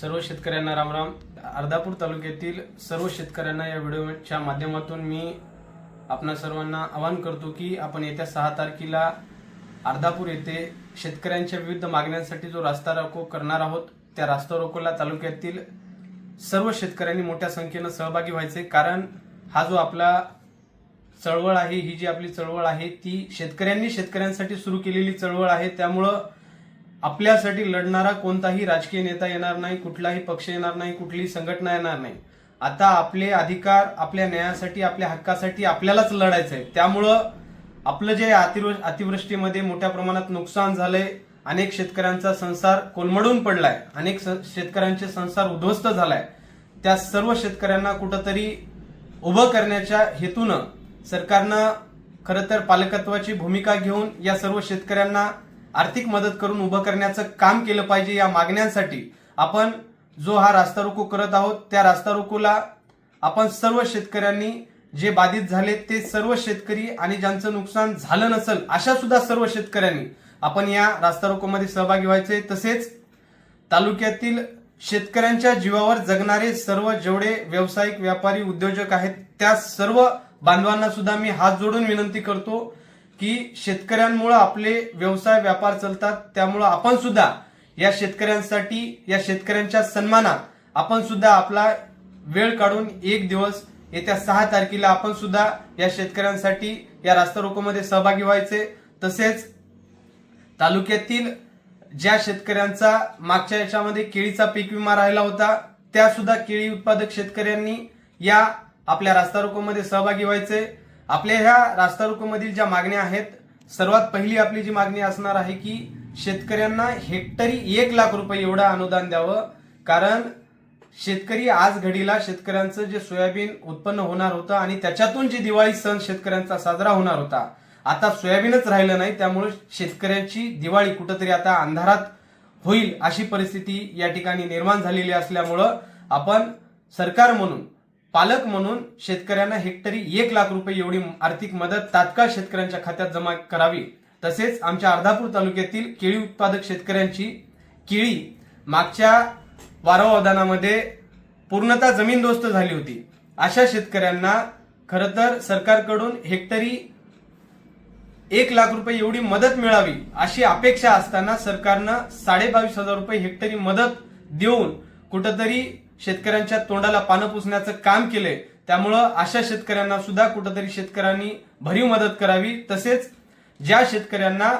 सर्व शेतकऱ्यांना रामराम अर्धापूर तालुक्यातील सर्व शेतकऱ्यांना या व्हिडिओच्या माध्यमातून मी आपणा सर्वांना आवाहन करतो की आपण येत्या सहा तारखेला अर्धापूर येथे शेतकऱ्यांच्या विविध मागण्यांसाठी जो रास्ता रोको करणार आहोत त्या रास्ता रोकोला तालुक्यातील सर्व शेतकऱ्यांनी मोठ्या संख्येनं सहभागी व्हायचे. कारण हा जो आपला चळवळ आहे ही जी आपली चळवळ आहे ती शेतकऱ्यांनी शेतकऱ्यांसाठी सुरू केलेली चळवळ आहे. त्यामुळं आपल्यासाठी लढणारा कोणताही राजकीय नेता येणार नाही कुठलाही पक्ष येणार नाही कुठलीही संघटना येणार नाही. आता आपले अधिकार आपल्या न्यायासाठी आपल्या हक्कासाठी आपल्यालाच लढायचं आहे. त्यामुळं आपलं जे अतिवृ- अतिवृष्टीमध्ये मोठ्या प्रमाणात नुकसान झालंय अनेक शेतकऱ्यांचा संसार कोलमडून पडलाय अनेक शेतकऱ्यांचे संसार उद्ध्वस्त झालाय. त्या सर्व शेतकऱ्यांना कुठंतरी उभं करण्याच्या हेतूनं सरकारनं खरं तर पालकत्वाची भूमिका घेऊन या सर्व शेतकऱ्यांना आर्थिक मदत करून उभं करण्याचं काम केलं पाहिजे या मागण्यांसाठी आपण जो हा रास्ता रोको करत आहोत त्या रास्ता रोकोला आपण सर्व शेतकऱ्यांनी जे बाधित झाले ते सर्व शेतकरी आणि ज्यांचं नुकसान झालं नसेल अशा सुद्धा सर्व शेतकऱ्यांनी आपण या रास्ता रोकोमध्ये सहभागी व्हायचे. तसेच तालुक्यातील शेतकऱ्यांच्या जीवावर जगणारे सर्व जेवढे व्यावसायिक व्यापारी उद्योजक आहेत त्या सर्व बांधवांना सुद्धा मी हात जोडून विनंती करतो की शेतकऱ्यांमुळे आपले व्यवसाय व्यापार चालतात. त्यामुळं आपण सुद्धा या शेतकऱ्यांसाठी या शेतकऱ्यांच्या सन्मानात आपण सुद्धा आपला वेळ काढून एक दिवस येत्या सहा तारखेला आपण सुद्धा या शेतकऱ्यांसाठी या रास्ता रोकोमध्ये सहभागी व्हायचे. तसेच तालुक्यातील ज्या शेतकऱ्यांचा मागच्या याच्यामध्ये केळीचा पीक विमा राहिला होता त्या सुद्धा केळी उत्पादक शेतकऱ्यांनी या आपल्या रास्ता रोकोमध्ये सहभागी व्हायचे. आपल्या ह्या रास्ता रोकोमधील ज्या मागण्या आहेत सर्वात पहिली आपली जी मागणी असणार आहे की शेतकऱ्यांना हेक्टरी एक लाख रुपये एवढं अनुदान द्यावं. कारण शेतकरी आज घडीला शेतकऱ्यांचं जे सोयाबीन उत्पन्न होणार होतं आणि त्याच्यातून जे दिवाळी सण शेतकऱ्यांचा साजरा होणार होता आता सोयाबीनच राहिलं नाही त्यामुळे शेतकऱ्यांची दिवाळी कुठंतरी आता अंधारात होईल अशी परिस्थिती या ठिकाणी निर्माण झालेली असल्यामुळं आपण सरकार म्हणून पालक म्हणून शेतकऱ्यांना हेक्टरी एक लाख रुपये एवढी आर्थिक मदत तात्काळ शेतकऱ्यांच्या खात्यात जमा करावी. तसेच आमच्या अर्धापूर तालुक्यातील केळी उत्पादक शेतकऱ्यांची केळी मागच्या वारंवादानामध्ये पूर्णतः जमीनदोस्त झाली होती. अशा शेतकऱ्यांना खरं तर सरकारकडून हेक्टरी एक लाख रुपये एवढी मदत मिळावी अशी अपेक्षा असताना सरकारनं साडेबावीस हजार रुपये हेक्टरी मदत देऊन कुठंतरी शेतकऱ्यांच्या तोंडाला पानं पुसण्याचं काम केलंय. त्यामुळं अशा शेतकऱ्यांना सुद्धा कुठंतरी शेतकऱ्यांनी भरीव मदत करावी. तसेच ज्या शेतकऱ्यांना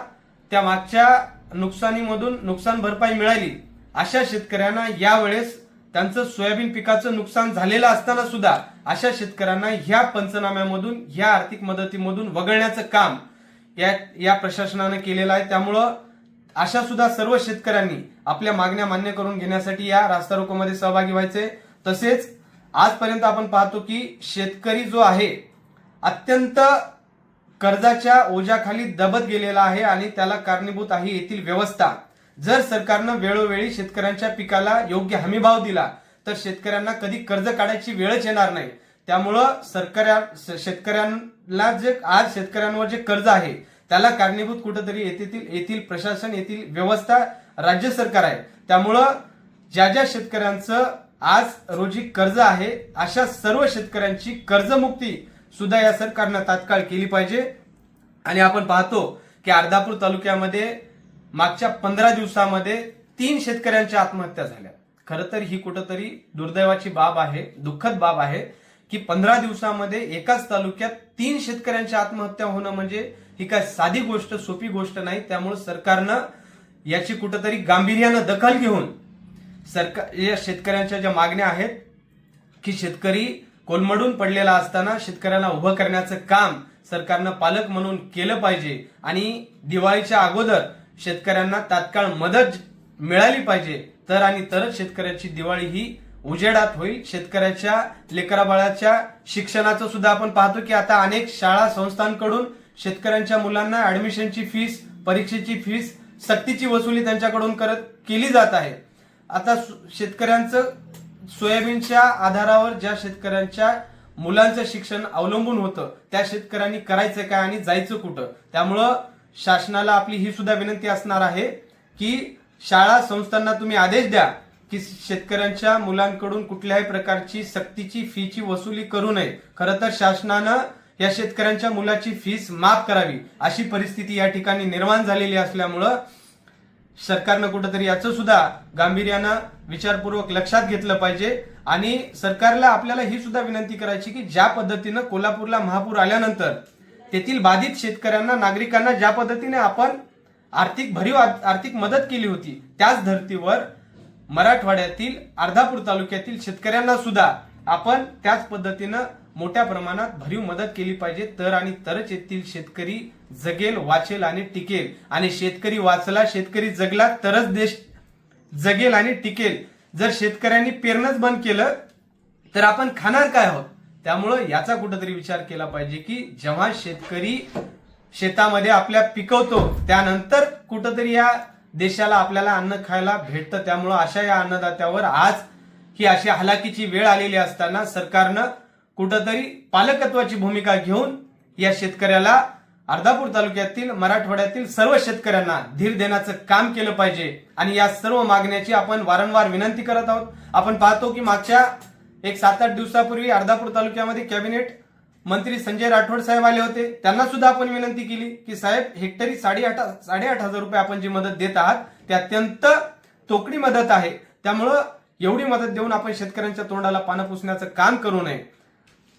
त्या मागच्या नुकसानीमधून नुकसान भरपाई मिळाली अशा शेतकऱ्यांना यावेळेस त्यांचं सोयाबीन पिकाचं नुकसान झालेलं असताना सुद्धा अशा शेतकऱ्यांना ह्या पंचनाम्यामधून ह्या आर्थिक मदतीमधून वगळण्याचं काम या या प्रशासनानं केलेलं आहे. त्यामुळं अशा सुद्धा सर्व शेतकऱ्यांनी आपल्या मागण्या मान्य करून घेण्यासाठी या रास्ता रोकोमध्ये सहभागी व्हायचे. तसेच आजपर्यंत आपण पाहतो की शेतकरी जो आहे अत्यंत कर्जाच्या ओझ्याखाली दबत गेलेला आहे आणि त्याला कारणीभूत आहे येथील व्यवस्था. जर सरकारनं वेळोवेळी शेतकऱ्यांच्या पिकाला योग्य हमीभाव दिला तर शेतकऱ्यांना कधी कर्ज काढायची वेळच येणार नाही. त्यामुळं सरकार शेतकऱ्यांना जे आज शेतकऱ्यांवर जे कर्ज आहे त्याला कारणीभूत कुठंतरी येथील येथील प्रशासन येथील व्यवस्था राज्य सरकार आहे. त्यामुळं ज्या ज्या शेतकऱ्यांचं आज रोजी कर्ज आहे अशा सर्व शेतकऱ्यांची कर्जमुक्ती सुद्धा या सरकारनं तात्काळ केली पाहिजे. आणि आपण पाहतो की अर्धापूर तालुक्यामध्ये मागच्या पंधरा दिवसामध्ये तीन शेतकऱ्यांच्या आत्महत्या झाल्या. खरं तर ही कुठंतरी दुर्दैवाची बाब आहे दुःखद बाब आहे. की पंधरा दिवसामध्ये एकाच तालुक्यात तीन शेतकऱ्यांच्या आत्महत्या होणं म्हणजे ही काय साधी गोष्ट सोपी गोष्ट नाही. त्यामुळे सरकारनं याची कुठंतरी गांभीर्यानं दखल घेऊन सरकार या शेतकऱ्यांच्या ज्या मागण्या आहेत की शेतकरी कोलमडून पडलेला असताना शेतकऱ्यांना उभं करण्याचं काम सरकारनं पालक म्हणून केलं पाहिजे. आणि दिवाळीच्या अगोदर शेतकऱ्यांना तात्काळ मदत मिळाली पाहिजे. तर आणि तरच शेतकऱ्याची दिवाळी ही उजेडात होईल शेतकऱ्याच्या लेकराबाळाच्या शिक्षणाचं सुद्धा आपण पाहतो की आता अनेक शाळा संस्थांकडून शेतकऱ्यांच्या मुलांना ऍडमिशनची फीस परीक्षेची फीस सक्तीची वसुली त्यांच्याकडून करत केली जात आहे. आता शेतकऱ्यांचं सोयाबीनच्या आधारावर ज्या शेतकऱ्यांच्या मुलांचं शिक्षण अवलंबून होतं त्या शेतकऱ्यांनी करायचं काय आणि जायचं कुठं? त्यामुळं शासनाला आपली ही सुद्धा विनंती असणार आहे की शाळा संस्थांना तुम्ही आदेश द्या की शेतकऱ्यांच्या मुलांकडून कुठल्याही प्रकारची सक्तीची फीची वसुली करू नये. खरं तर शासनानं या शेतकऱ्यांच्या मुलाची फीस माफ करावी अशी परिस्थिती या ठिकाणी निर्माण झालेली असल्यामुळं सरकारनं कुठंतरी याचं सुद्धा गांभीर्यानं विचारपूर्वक लक्षात घेतलं पाहिजे. आणि सरकारला आपल्याला ही सुद्धा विनंती करायची की ज्या पद्धतीनं कोल्हापूरला महापूर आल्यानंतर तेथील बाधित शेतकऱ्यांना नागरिकांना ज्या पद्धतीने आपण आर्थिक भरीव आर्थिक मदत केली होती त्याच धर्तीवर मराठवाड्यातील अर्धापूर तालुक्यातील शेतकऱ्यांना सुद्धा आपण त्याच पद्धतीनं मोठ्या प्रमाणात भरीव मदत केली पाहिजे. तर आणि तरच येथील शेतकरी जगेल वाचेल आणि टिकेल. आणि शेतकरी वाचला शेतकरी जगला तरच देश जगेल आणि टिकेल. जर शेतकऱ्यांनी पेरणंच बंद केलं तर आपण खाणार काय आहोत? त्यामुळं याचा कुठंतरी विचार केला पाहिजे की जेव्हा शेतकरी शेतामध्ये आपल्या पिकवतो त्यानंतर कुठंतरी या देशाला आपल्याला अन्न खायला भेटतं त्यामुळं अशा या अन्नदात्यावर आज ही अशी हलाखीची वेळ आलेली असताना सरकारनं कुठंतरी पालकत्वाची भूमिका घेऊन या शेतकऱ्याला अर्धापूर तालुक्यातील मराठवाड्यातील सर्व शेतकऱ्यांना धीर देण्याचं काम केलं पाहिजे. आणि या सर्व मागण्याची आपण वारंवार विनंती करत आहोत. आपण पाहतो की मागच्या एक सात आठ दिवसापूर्वी अर्धापूर तालुक्यामध्ये कॅबिनेट मंत्री संजय राठोड साहेब आले होते. त्यांना सुद्धा आपण विनंती केली की साहेब हेक्टरी साडेआठ साडेआठ हजार रुपये आपण जी मदत देत आहात ते अत्यंत तोकडी मदत आहे. त्यामुळं एवढी मदत देऊन आपण शेतकऱ्यांच्या तोंडाला पानं पुसण्याचं काम करू नये.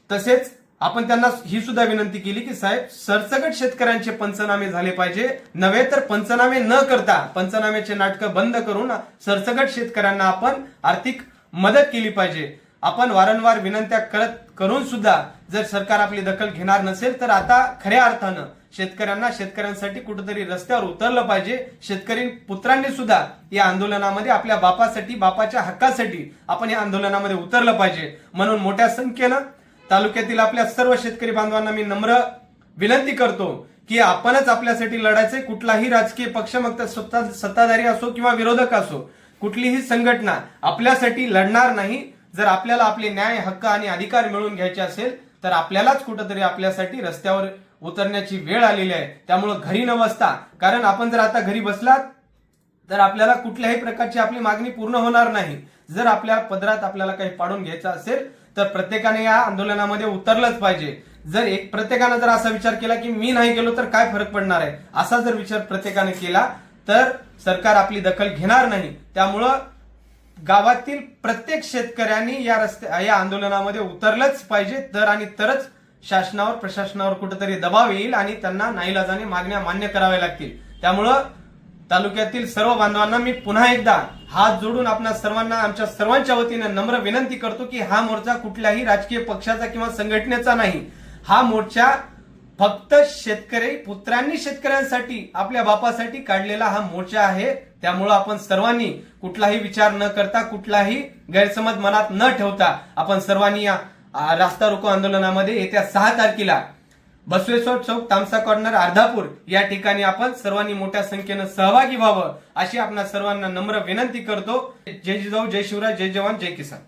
तसेच आपण त्यांना ही सुद्धा विनंती केली की साहेब सरसकट शेतकऱ्यांचे पंचनामे झाले पाहिजे. नव्हे तर पंचनामे न करता पंचनाम्याचे नाटकं बंद करून सरसकट शेतकऱ्यांना आपण आर्थिक मदत केली पाहिजे. आपण वारंवार विनंत्या करत करून सुद्धा जर सरकार आपली दखल घेणार नसेल तर आता खऱ्या अर्थानं शेतकऱ्यांना शेतकऱ्यांसाठी कुठेतरी रस्त्यावर उतरलं पाहिजे. शेतकरी पुत्रांनी सुद्धा या आंदोलनामध्ये आपल्या बापासाठी बापाच्या हक्कासाठी आपण या आंदोलनामध्ये उतरलं पाहिजे. म्हणून मोठ्या संख्येनं तालुक्यातील आपल्या सर्व शेतकरी बांधवांना मी नम्र विनंती करतो की आपणच आपल्यासाठी लढायचे कुठलाही राजकीय पक्ष मग सत्ता सत्ताधारी असो किंवा विरोधक असो कुठलीही संघटना आपल्यासाठी लढणार नाही. जर आपल्याला आपले न्याय हक्क आणि अधिकार मिळवून घ्यायचे असेल तर आपल्यालाच कुठंतरी आपल्यासाठी रस्त्यावर उतरण्याची वेळ आलेली आहे. त्यामुळं घरी न बसता कारण आपण जर आता घरी बसलात तर आपल्याला कुठल्याही प्रकारची आपली मागणी पूर्ण होणार नाही. जर आपल्या पदरात आपल्याला काही पाडून घ्यायचं असेल तर प्रत्येकाने या आंदोलनामध्ये उतरलंच पाहिजे. जर एक प्रत्येकानं जर असा विचार केला की मी नाही गेलो तर काय फरक पडणार आहे? असा जर विचार प्रत्येकाने केला तर सरकार आपली दखल घेणार नाही. त्यामुळं गावातील प्रत्येक शेतकऱ्यांनी या रस्ते या आंदोलनामध्ये उतरलंच पाहिजे. तर आणि तरच शासनावर प्रशासनावर कुठेतरी दबाव येईल आणि त्यांना नाईलाजाने मागण्या मान्य कराव्या लागतील. त्यामुळं तालुक्यातील सर्व बांधवांना मी पुन्हा एकदा हात जोडून आपल्या सर्वांना आमच्या सर्वांच्या वतीने नम्र विनंती करतो की हा मोर्चा कुठल्याही राजकीय पक्षाचा किंवा संघटनेचा नाही. हा मोर्चा फक्त शेतकरी पुत्रांनी शेतकऱ्यांसाठी आपल्या बापासाठी काढलेला हा मोर्चा आहे. त्यामुळं आपण सर्वांनी कुठलाही विचार न करता कुठलाही गैरसमज मनात न ठेवता आपण सर्वांनी या रास्ता रोको आंदोलनामध्ये येत्या सहा तारखेला बसवेश्वर चौक तामसा कॉर्नर अर्धापूर या ठिकाणी आपण सर्वांनी मोठ्या संख्येनं सहभागी व्हावं अशी आपण सर्वांना नम्र विनंती करतो. जय जिजाऊ जय शिवराय जय जवान जय किसान.